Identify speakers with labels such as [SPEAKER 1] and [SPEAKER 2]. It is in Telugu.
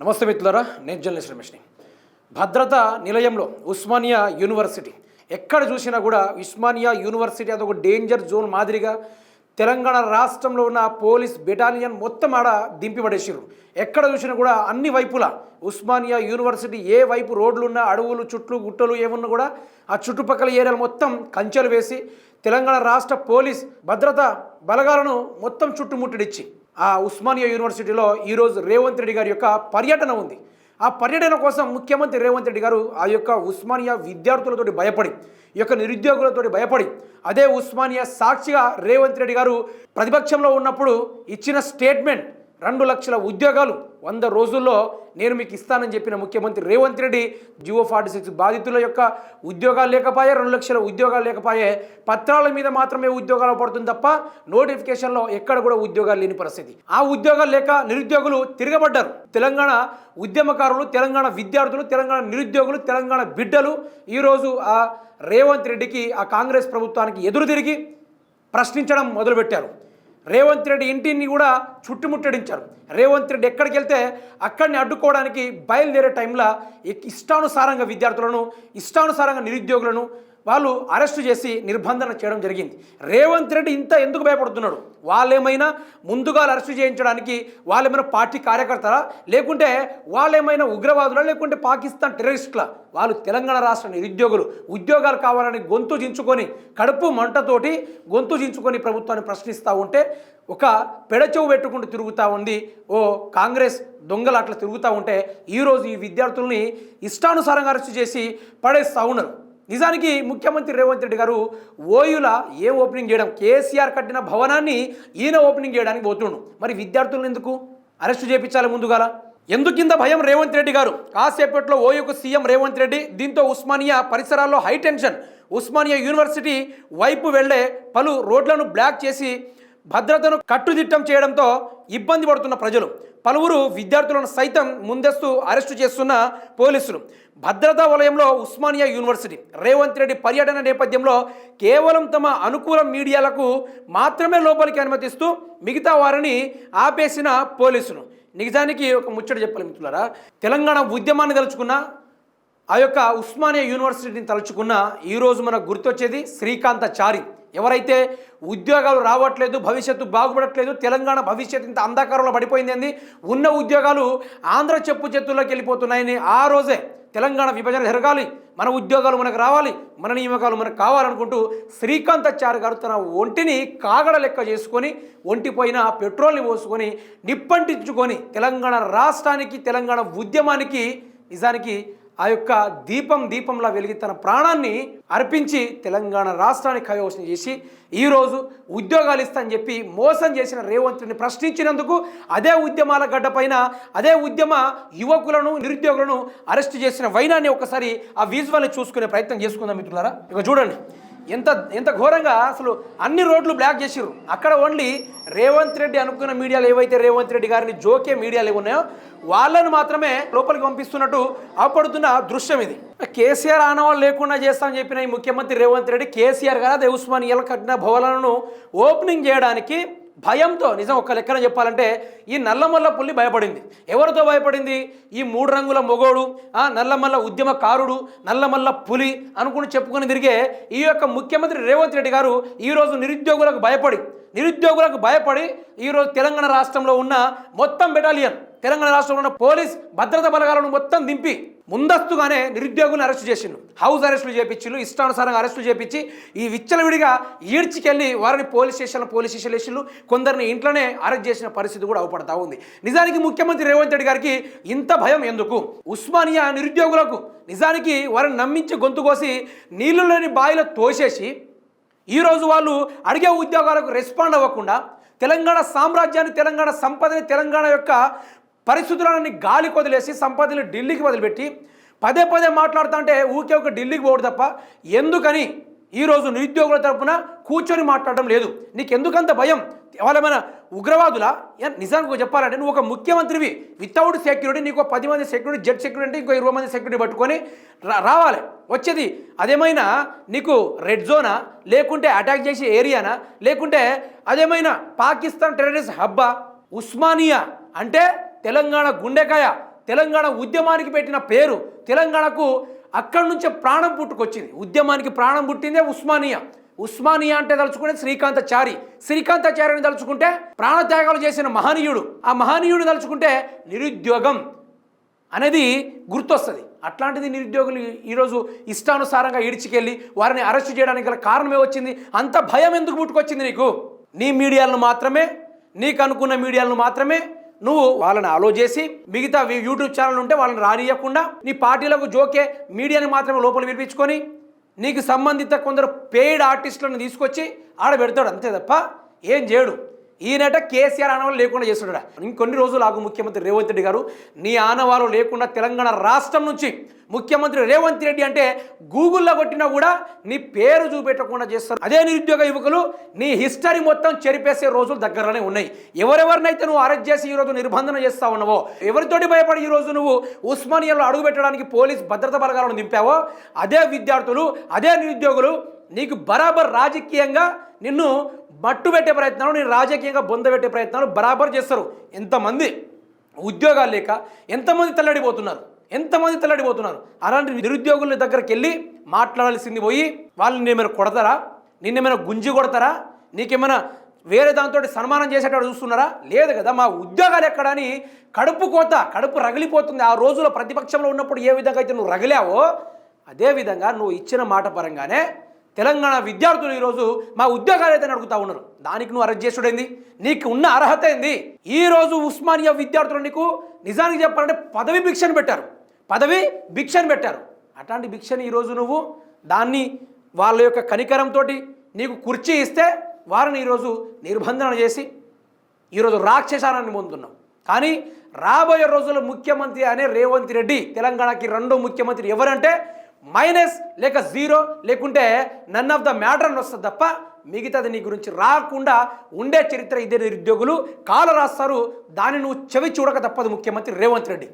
[SPEAKER 1] నమస్తే మిత్రులారా నేను జర్నలిస్ట్ రమేష్ని. భద్రత నిలయంలో ఉస్మానియా యూనివర్సిటీ. ఎక్కడ చూసినా కూడా ఉస్మానియా యూనివర్సిటీ అదొక డేంజర్ జోన్ మాదిరిగా తెలంగాణ రాష్ట్రంలో ఉన్న పోలీస్ బెటాలియన్ మొత్తం ఆడ దింపిపడేసారు ఎక్కడ చూసినా కూడా అన్ని వైపులా ఉస్మానియా యూనివర్సిటీ ఏ వైపు రోడ్లు ఉన్న అడవులు చుట్లు గుట్టలు ఏమున్నా కూడా ఆ చుట్టుపక్కల ఏరియాలు మొత్తం కంచెలు వేసి తెలంగాణ రాష్ట్ర పోలీస్ భద్రత బలగాలను మొత్తం చుట్టుముట్టడిచ్చి ఆ ఉస్మానియా యూనివర్సిటీలో ఈరోజు రేవంత్ రెడ్డి గారి యొక్క పర్యటన ఉంది. ఆ పర్యటన కోసం ముఖ్యమంత్రి రేవంత్ రెడ్డి గారు ఆ యొక్క ఉస్మానియా విద్యార్థులతోటి భయపడి ఈ యొక్క నిరుద్యోగులతోటి భయపడి అదే ఉస్మానియా సాక్షిగా రేవంత్ రెడ్డి గారు ప్రతిపక్షంలో ఉన్నప్పుడు ఇచ్చిన స్టేట్మెంట్ రెండు లక్షల ఉద్యోగాలు వంద రోజుల్లో నేను మీకు ఇస్తానని చెప్పిన ముఖ్యమంత్రి Revanth Reddy GO forty six బాధితుల యొక్క ఉద్యోగాలు లేకపోయే రెండు లక్షల ఉద్యోగాలు లేకపోయే పత్రాల మీద మాత్రమే ఉద్యోగాలు పడుతుంది తప్ప నోటిఫికేషన్లో ఎక్కడ కూడా ఉద్యోగాలు లేని పరిస్థితి. ఆ ఉద్యోగాలు లేక నిరుద్యోగులు తిరగబడ్డారు. తెలంగాణ ఉద్యమకారులు తెలంగాణ విద్యార్థులు తెలంగాణ నిరుద్యోగులు తెలంగాణ బిడ్డలు ఈరోజు ఆ రేవంత్ రెడ్డికి ఆ కాంగ్రెస్ ప్రభుత్వానికి ఎదురు తిరిగి ప్రశ్నించడం మొదలుపెట్టారు. రేవంత్ రెడ్డి ఇంటిని కూడా చుట్టుముట్టడించారు. రేవంత్ రెడ్డి ఎక్కడికి వెళ్తే అక్కడిని అడ్డుకోవడానికి బయలుదేరే టైంలో ఇష్టానుసారంగా విద్యార్థులను ఇష్టానుసారంగా నిరుద్యోగులను వాళ్ళు అరెస్టు చేసి నిర్బంధన చేయడం జరిగింది. రేవంత్ రెడ్డి ఇంత ఎందుకు భయపడుతున్నాడు? వాళ్ళేమైనా ముందుగా అరెస్టు చేయించడానికి వాళ్ళేమైనా పార్టీ కార్యకర్తలా? లేకుంటే వాళ్ళేమైనా ఉగ్రవాదులా? లేకుంటే పాకిస్తాన్ టెర్రరిస్టులా? వాళ్ళు తెలంగాణ రాష్ట్ర నిరుద్యోగులు. ఉద్యోగాలు కావాలని గొంతు దించుకొని కడుపు మంటతోటి గొంతు దించుకొని ప్రభుత్వాన్ని ప్రశ్నిస్తూ ఉంటే ఒక పెడచెవు పెట్టుకుంటూ తిరుగుతూ ఉంది. ఓ కాంగ్రెస్ దొంగలు అట్లా తిరుగుతూ ఉంటే ఈరోజు ఈ విద్యార్థుల్ని ఇష్టానుసారంగా అరెస్టు చేసి పడేస్తూ ఉన్నారు. నిజానికి ముఖ్యమంత్రి రేవంత్ రెడ్డి గారు ఓయుల ఏ ఓపెనింగ్ చేయడం కేసీఆర్ కట్టిన భవనాన్ని ఈయన ఓపెనింగ్ చేయడానికి పోతుండు. మరి విద్యార్థులను ఎందుకు అరెస్టు చేయించాలి ముందుగాల? ఎందుకింద భయం రేవంత్ రెడ్డి గారు? కాసేపట్లో ఓయుకు సీఎం రేవంత్ రెడ్డి దీంతో ఉస్మానియా పరిసరాల్లో హైటెన్షన్ ఉస్మానియా యూనివర్సిటీ వైపు వెళ్ళే పలు రోడ్లను బ్లాక్ చేసి భద్రతను కట్టుదిట్టం చేయడంతో ఇబ్బంది పడుతున్న ప్రజలు. పలువురు విద్యార్థులను సైతం ముందస్తు అరెస్టు చేస్తున్న పోలీసులు. భద్రతా వలయంలో ఉస్మానియా యూనివర్సిటీ రేవంత్ రెడ్డి పర్యటన నేపథ్యంలో కేవలం తమ అనుకూల మీడియాలకు మాత్రమే లోపలికి అనుమతిస్తూ మిగతా వారిని ఆపేసిన పోలీసులు. నిజానికి ఒక ముచ్చట చెప్పాలి మిత్రులారా. తెలంగాణ ఉద్యమాన్ని తలుచుకున్న ఆ యొక్క ఉస్మానియా యూనివర్సిటీని తలుచుకున్న ఈరోజు మనకు గుర్తొచ్చేది శ్రీకాంతాచారి ఎవరైతే ఉద్యోగాలు రావట్లేదు భవిష్యత్తు బాగుపడట్లేదు తెలంగాణ భవిష్యత్తు ఇంత అంధకారంలో పడిపోయింది ఉన్న ఉద్యోగాలు ఆంధ్ర చెప్పు చేతుల్లోకి వెళ్ళిపోతున్నాయని ఆ రోజే తెలంగాణ విభజన జరగాలి మన ఉద్యోగాలు మనకు రావాలి మన నియామకాలు మనకు కావాలనుకుంటూ శ్రీకాంతాచారి గారు తన ఒంటిని కాగడ లెక్క చేసుకొని ఒంటిపోయిన పెట్రోల్ని పోసుకొని నిప్పంటించుకొని తెలంగాణ రాష్ట్రానికి తెలంగాణ ఉద్యమానికి నిజానికి ఆ యొక్క దీపం దీపంలా వెలిగి తన ప్రాణాన్ని అర్పించి తెలంగాణ రాష్ట్రాన్ని కైవసం చేసి ఈరోజు ఉద్యోగాలు ఇస్తా అని చెప్పి మోసం చేసిన రేవంత్ని ప్రశ్నించినందుకు అదే ఉద్యమాల గడ్డపైన అదే ఉద్యమ యువకులను నిరుద్యోగులను అరెస్ట్ చేసిన వైనాన్ని ఒకసారి ఆ విజువల్ని చూసుకునే ప్రయత్నం చేసుకుందాం మిత్రులారా. ఇక చూడండి. ఎంత ఎంత ఘోరంగా అసలు అన్ని రోడ్లు బ్లాక్ చేసిర్రు. అక్కడ ఓన్లీ రేవంత్ రెడ్డి అనుకున్న మీడియాలు ఏవైతే రేవంత్ రెడ్డి గారిని జోకే మీడియాలు ఉన్నాయో వాళ్ళని మాత్రమే లోపలికి పంపిస్తున్నట్టు అవపడుతున్న దృశ్యం ఇది. కేసీఆర్ ఆనవాళ్ళు లేకుండా చేస్తామని చెప్పిన ఈ ముఖ్యమంత్రి రేవంత్ రెడ్డి కేసీఆర్ గారు అదే ఉస్మానియాల కట్టిన భవనాలను ఓపెనింగ్ చేయడానికి భయంతో నిజం ఒక లెక్కన చెప్పాలంటే ఈ నల్లమల్ల పుల్లి భయపడింది. ఎవరితో భయపడింది? ఈ మూడు రంగుల మొగోడు ఆ నల్లమల్ల ఉద్యమకారుడు నల్లమల్ల పులి అనుకుని చెప్పుకొని తిరిగే ఈ యొక్క ముఖ్యమంత్రి రేవంత్ రెడ్డి గారు ఈరోజు నిరుద్యోగులకు భయపడి నిరుద్యోగులకు భయపడి ఈరోజు తెలంగాణ రాష్ట్రంలో ఉన్న మొత్తం బెటాలియన్ తెలంగాణ రాష్ట్రంలో ఉన్న పోలీస్ భద్రతా బలగాలను మొత్తం దింపి ముందస్తుగానే నిరుద్యోగులను అరెస్ట్ చేసిండు. హౌస్ అరెస్టులు చేపించిండు ఇష్టానుసారంగా అరెస్టులు చేపించి ఈ విచ్చలవిడిగా ఈడ్చికెళ్ళి వారిని పోలీస్ స్టేషన్ పోలీస్ స్టేషన్ వేసిండు. కొందరిని ఇంట్లోనే అరెస్ట్ చేసిన పరిస్థితి కూడా అవపడతా ఉంది. నిజానికి ముఖ్యమంత్రి రేవంత్ రెడ్డి గారికి ఇంత భయం ఎందుకు? ఉస్మానియా నిరుద్యోగులకు నిజానికి వారిని నమ్మించి గొంతు కోసి నీళ్ళు లేని బావిలో తోసేసి ఈరోజు వాళ్ళు అడిగే ఉద్యోగాలకు రెస్పాండ్ అవ్వకుండా తెలంగాణ సామ్రాజ్యాన్ని తెలంగాణ సంపదని తెలంగాణ యొక్క పరిస్థితులని గాలికి వదిలేసి సంపదలు ఢిల్లీకి వదిలిపెట్టి పదే పదే మాట్లాడుతుంటే ఊకే ఒక ఢిల్లీకి పోడు తప్ప ఎందుకని ఈరోజు నిరుద్యోగుల తరపున కూర్చొని మాట్లాడడం లేదు. నీకు ఎందుకంత భయం వాళ్ళేమైనా ఉగ్రవాదుల? నిజానికి చెప్పాలంటే నువ్వు ఒక ముఖ్యమంత్రివి. వితౌట్ సెక్యూరిటీ నీకు పది మంది సెక్యూరిటీ జెడ్ సెక్యూరిటీ అంటే ఇంకో ఇరవై మంది సెక్యూరిటీ పట్టుకొని రా- రావాలి. వచ్చేది. అదేమైనా నీకు రెడ్ జోనా? లేకుంటే అటాక్ చేసే ఏరియానా? లేకుంటే అదేమైనా పాకిస్తాన్ టెర్రరిస్ట్ హబ్బా? ఉస్మానియా? అంటే తెలంగాణ గుండెకాయ తెలంగాణ ఉద్యమానికి పెట్టిన పేరు తెలంగాణకు అక్కడి నుంచే ప్రాణం పుట్టుకొచ్చింది. ఉద్యమానికి ప్రాణం పుట్టిందే ఉస్మానియా. ఉస్మానియా అంటే తలుచుకుంటే శ్రీకాంతచారి. శ్రీకాంతచార్యని తలుచుకుంటే ప్రాణత్యాగాలు చేసిన మహనీయుడు. ఆ మహనీయుడు తలుచుకుంటే నిరుద్యోగం అనేది గుర్తొస్తుంది. అట్లాంటిది నిరుద్యోగులు ఈరోజు ఇష్టానుసారంగా ఈడ్చికెళ్ళి వారిని అరెస్ట్ చేయడానికి గల కారణమే వచ్చింది. అంత భయం ఎందుకు పుట్టుకొచ్చింది నీకు? నీ మీడియాలను మాత్రమే నీకు అనుకున్న మీడియాలను మాత్రమే నువ్వు వాళ్ళని అలో చేసి మిగతా యూట్యూబ్ ఛానల్ ఉంటే వాళ్ళని రానియకుండా నీ పార్టీలకు జోకే మీడియాని మాత్రమే లోపల వినిపించుకొని నీకు సంబంధిత కొందరు పెయిడ్ ఆర్టిస్టులను తీసుకొచ్చి ఆడ పెడతాడు అంతే తప్ప ఏం చేయడు. ఈయనట కేసీఆర్ ఆనవాళ్ళు లేకుండా చేస్తున్నాడు ఇంకొన్ని రోజులు ఆగు ముఖ్యమంత్రి రేవంత్ రెడ్డి గారు. నీ ఆనవాళ్ళు లేకుండా తెలంగాణ రాష్ట్రం నుంచి ముఖ్యమంత్రి రేవంత్ రెడ్డి అంటే గూగుల్లో కొట్టినా కూడా నీ పేరు చూపెట్టకుండా చేస్తారు. అదే నిరుద్యోగ యువకులు నీ హిస్టరీ మొత్తం చెరిపేసే రోజులు దగ్గరలోనే ఉన్నాయి. ఎవరెవరినైతే నువ్వు అరెస్ట్ చేసి ఈరోజు నిర్బంధన చేస్తా ఉన్నావో ఎవరితోటి భయపడి ఈరోజు నువ్వు ఉస్మానియాలో అడుగుపెట్టడానికి పోలీస్ భద్రతా బలగాలను దింపావో అదే విద్యార్థులు అదే నిరుద్యోగులు నీకు బరాబర్ రాజకీయంగా నిన్ను మట్టు పెట్టే ప్రయత్నాలు నేను రాజకీయంగా బొందబెట్టే ప్రయత్నాలు బరాబర్ చేస్తారు. ఎంతమంది ఉద్యోగాలు లేక ఎంతమంది తల్లడిపోతున్నారు? ఎంతమంది తల్లడిపోతున్నారు? అలాంటి నిరుద్యోగుల దగ్గరికి వెళ్ళి మాట్లాడాల్సింది పోయి వాళ్ళని నిన్నేమైనా కొడతారా? నిన్నేమైనా గుంజి కొడతారా? నీకేమైనా వేరే దాంతో సన్మానం చేసేటట్టు చూస్తున్నారా? లేదు కదా మా ఉద్యోగాలు ఎక్కడని కడుపు కోత కడుపు రగిలిపోతుంది. ఆ రోజులో ప్రతిపక్షంలో ఉన్నప్పుడు ఏ విధంగా అయితే నువ్వు రగిలావో అదేవిధంగా నువ్వు ఇచ్చిన మాట పరంగానే తెలంగాణ విద్యార్థులు ఈరోజు మా ఉద్యోగాలు అయితే అడుగుతా ఉన్నారు. దానికి నువ్వు అరెస్ట్ చేసుడైంది? నీకు ఉన్న అర్హత ఏంది? ఈ రోజు ఉస్మానియా విద్యార్థులు నీకు నిజానికి చెప్పాలంటే పదవి భిక్షను పెట్టారు. పదవి భిక్షను పెట్టారు. అట్లాంటి భిక్షని ఈరోజు నువ్వు దాన్ని వాళ్ళ యొక్క కనికరంతో నీకు కుర్చీ ఇస్తే వారిని ఈరోజు నిర్బంధన చేసి ఈరోజు రాక్షసానాన్ని పొందుతున్నాం కానీ రాబోయే రోజుల్లో ముఖ్యమంత్రి అనే రేవంత్ రెడ్డి తెలంగాణకి రెండో ముఖ్యమంత్రి ఎవరంటే మైనస్ లేక జీరో లేకుంటే నన్ ఆఫ్ ద మ్యాటర్ అని వస్తుంది తప్ప మిగతాది నీ గురించి రాకుండా ఉండే చరిత్ర ఇదే నిరుద్యోగులు కాలు రాస్తారు దాన్ని నువ్వు చెవి చూడక తప్పదు ముఖ్యమంత్రి రేవంత్ రెడ్డి.